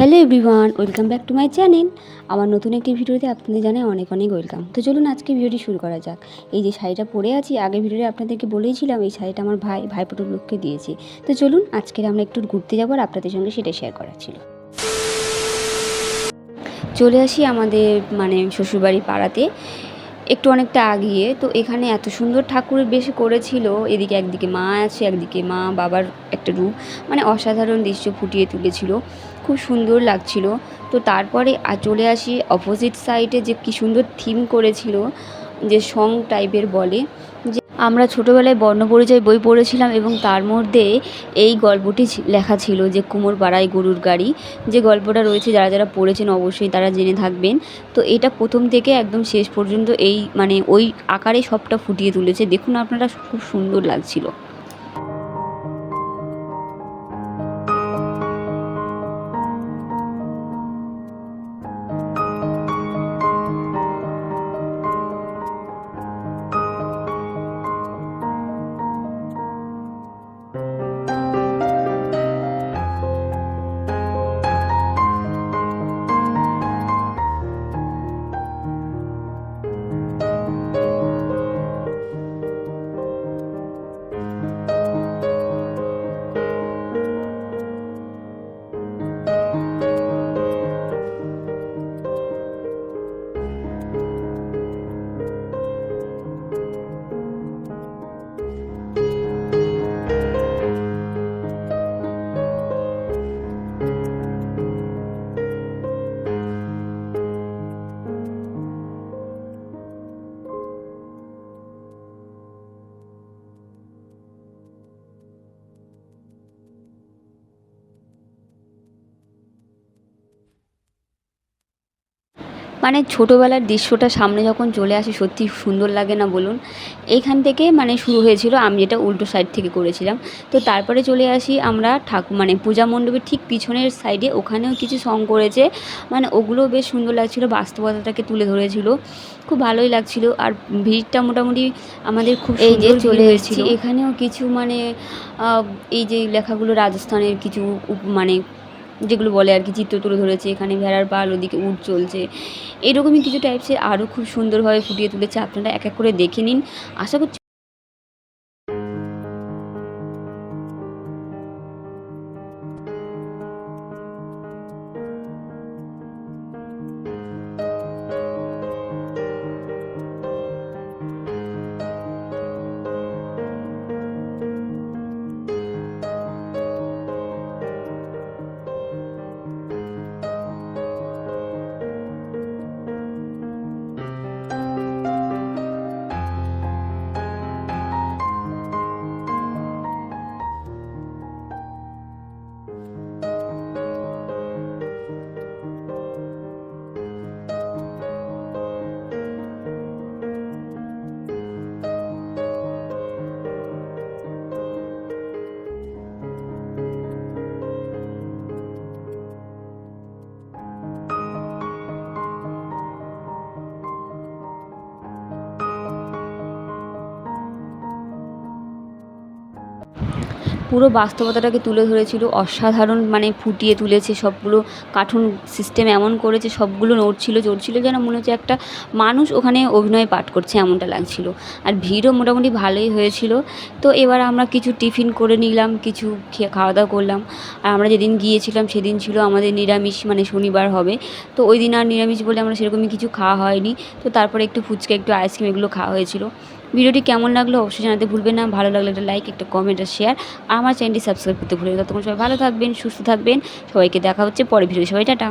Hello everyone, welcome back to my channel. আমার নতুন একটি ভিডিওতে আপনাদের জানাই অনেক অনেক ওয়েলকাম। তো চলুন আজকে ভিডিওটি শুরু করা যাক। এই যে শাড়িটা পরে আছি, আগের ভিডিওতে আপনাদেরকে বলেইছিলাম এই শাড়িটা আমার ভাই ভাইপোটোর লোককে দিয়েছি। তো চলুন আজকে আমরা একটু ঘুরতে যাব আর আপনাদের সঙ্গে সেটা শেয়ার করার ছিল। চলে আসি আমাদের মানে শ্বশুরবাড়ি পাড়াতে। একটু অনেকটা আগিয়ে, তো এখানে এত সুন্দর ঠাকুর বেশ করেছিল। এদিকে একদিকে মা আছে, একদিকে মা বাবার একটা রূপ। মানে অসাধারণ দৃশ্য ফুটিয়ে তুলেছিল। খুব সুন্দর লাগছিল। তো তারপরে চলে আসি অপোজিট সাইডে যে কী সুন্দর থিম করেছিল, যে সং টাইপের বলে। যে আমরা ছোটোবেলায় বর্ণপরিচয় বই পড়েছিলাম এবং তার মধ্যে এই গল্পটি লেখা ছিল যে কুমোর পাড়ায় গরুর গাড়ি। যে গল্পটা রয়েছে যারা যারা পড়েছেন অবশ্যই তারা জেনে থাকবেন। তো এটা প্রথম থেকে একদম শেষ পর্যন্ত এই মানে ওই আকারে সবটা ফুটিয়ে তুলেছে। দেখুন আপনারা খুব সুন্দর লাগছিল। মানে ছোটোবেলার দৃশ্যটা সামনে যখন চলে আসে সত্যি সুন্দর লাগে না বলুন। এইখান থেকে মানে শুরু হয়েছিল আমি যেটা উল্টো সাইড থেকে করেছিলাম। তো তারপরে চলে আসি আমরা ঠাকুর মানে পূজা মণ্ডপের ঠিক পিছনের সাইডে ওখানেও কিছু সং করেছে। মানে ওগুলো বেশ সুন্দর লাগছিল বাস্তবতাটাকে তুলে ধরেছিল। খুব ভালোই লাগছিল। আর ভিড়টা মোটামুটি আমাদের খুব এই যে চলে এসেছি এখানেও কিছু মানে এই যে লেখাগুলো রাজস্থানের কিছু মানে যেগুলো বলে আর কি, চিত্র তুলে ধরেছে, এখানে ভেড়ার পাল ওদিকে উট চলছে। এরকমই কিছু টাইপসের আরও খুব সুন্দরভাবে ফুটিয়ে তুলেছে, আপনারা এক এক করে দেখে নিন। আশা করছি পুরো বাস্তবতাটাকে তুলে ধরেছিল, অসাধারণ মানে ফুটিয়ে তুলেছে সবগুলো কার্টুন সিস্টেম এমন করেছে, সবগুলো নড়ছিল চড়ছিল যেন মনে হচ্ছে একটা মানুষ ওখানে অভিনয় পাঠ করছে এমনটা লাগছিল। আর ভিড়ও মোটামুটি ভালোই হয়েছিল। তো এবার আমরা কিছু টিফিন করে নিলাম, কিছু খাওয়া দাওয়া করলাম। আর আমরা যেদিন গিয়েছিলাম সেদিন ছিল আমাদের নিরামিষ মানে শনিবার হবে। তো ওই দিন আর নিরামিষ বলে আমরা সেরকমই কিছু খাওয়া হয়নি। তো তারপরে একটু ফুচকা, একটু আইসক্রিম এগুলো খাওয়া হয়েছিল। ভিডিওটি কেমন লাগল অবশ্যই জানাতে ভুলবেন না। ভালো লাগলে একটা লাইক একটা কমেন্ট আর শেয়ার আমার চ্যানেলটি সাবস্ক্রাইব করতে ভুলবেন ততক্ষণ সবাই ভালো থাকবেন, সুস্থ থাকবেন। সবাইকে দেখা হচ্ছে পরে ভিডিও সবাই টাটা।